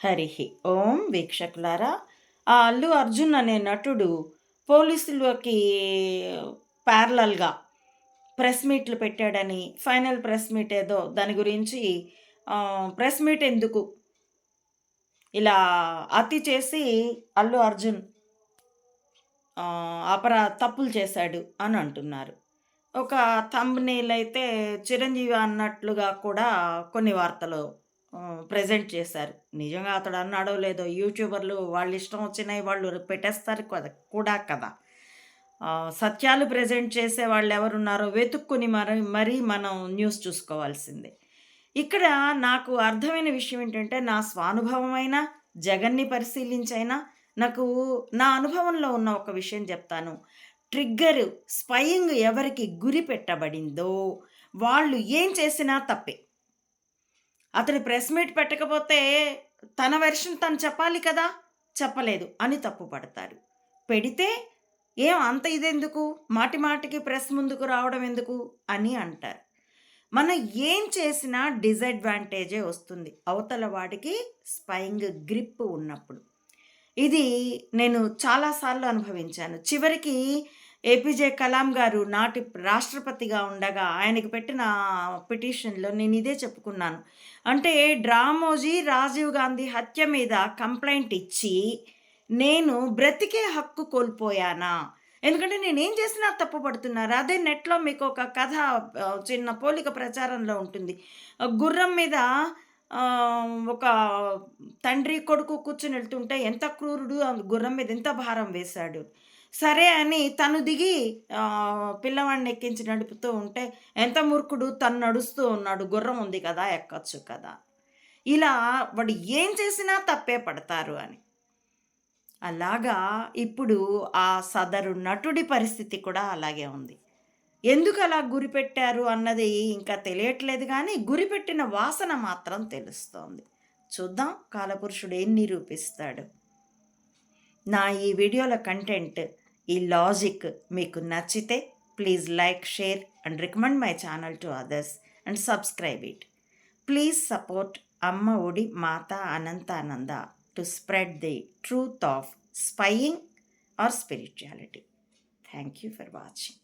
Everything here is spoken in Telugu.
హరి ఓం వీక్షకులారా ఆ అల్లు అర్జున్ అనే నటుడు పోలీసులకి ప్యారలల్గా ప్రెస్ మీట్లు పెట్టాడని ఫైనల్ ప్రెస్ మీట్ ఏదో దాని గురించి ప్రెస్ మీట్ ఎందుకు? ఇలా అతి చేసి అల్లు అర్జున్ అపరా తప్పులు చేశాడు అని అంటున్నారు. ఒక థంబ్నెయిల్ అయితే చిరంజీవి అన్నట్లుగా కూడా కొన్ని వార్తలు ప్రజెంట్ చేశారు. నిజంగా అతడు అన్నాడో లేదో యూట్యూబర్లు వాళ్ళు ఇష్టం వచ్చినాయి వాళ్ళు పెట్టేస్తారు కదా కూడా కదా. సత్యాలు ప్రజెంట్ చేసే వాళ్ళు ఎవరున్నారో వెతుక్కుని మరి మరీ మనం న్యూస్ చూసుకోవాల్సిందే. ఇక్కడ నాకు అర్థమైన విషయం ఏంటంటే నా స్వానుభవమైన జగన్ని పరిశీలించైనా నాకు నా అనుభవంలో ఉన్న ఒక విషయం చెప్తాను. ట్రిగ్గర్ స్పయింగ్ ఎవరికి గురి పెట్టబడిందో వాళ్ళు ఏం చేసినా తప్పే. అతను ప్రెస్ మీట్ పెట్టకపోతే తన వెర్షన్ తను చెప్పాలి కదా? చెప్పలేదు. అని తప్పుపడతారు పెడితే ఏం అంత ఇదెందుకు? మాటి మాటికి ప్రెస్ ముందుకు రావడం ఎందుకు? అని అంటారు. మనం ఏం చేసినా డిసడ్వాంటేజే వస్తుంది. అవతల వాడికి స్పైంగ్ గ్రిప్ ఉన్నప్పుడు. ఇది నేను చాలాసార్లు అనుభవించాను. చివరికి ఏపీజే కలాం గారు నాటి రాష్ట్రపతిగా ఉండగా ఆయనకి పెట్టిన పిటిషన్లో నేను ఇదే చెప్పుకున్నాను. అంటే డ్రామోజీ రాజీవ్ గాంధీ హత్య మీద కంప్లైంట్ ఇచ్చి నేను బ్రతికే హక్కు కోల్పోయానా? ఎందుకంటే నేనేం చేసినా తప్పుపడుతున్నారు అదే నెట్లో మీకు ఒక కథ చిన్న పోలిక ప్రచారంలో ఉంటుంది. గుర్రం మీద ఒక తండ్రి కొడుకు కూర్చుని వెళ్తుంటే ఎంత క్రూరుడు గుర్రం మీద ఎంత భారం వేశాడు. సరే అని తను దిగి పిల్లవాడిని ఎక్కించి నడుపుతూ ఉంటే ఎంత మూర్ఖుడు తను నడుస్తూ ఉన్నాడు. గుర్రం ఉంది కదా ఎక్కచ్చు కదా. ఇలా వాడు ఏం చేసినా తప్పే పడతారు అని. అలాగా ఇప్పుడు ఆ సదరు నటుడి పరిస్థితి కూడా అలాగే ఉంది. ఎందుకు అలా గురిపెట్టారు అన్నది ఇంకా తెలియట్లేదు కానీ గురిపెట్టిన వాసన మాత్రం తెలుస్తోంది. చూద్దాం కాలపురుషుడు ఏం నిరూపిస్తాడు. నా ఈ వీడియోల కంటెంట్ ఈ లాజిక్ మీకు నచ్చితే please like share and recommend my channel to others and subscribe it. Please support Amma Odi Matha Ananthananda to spread the truth of spying or spirituality. Thank you for watching.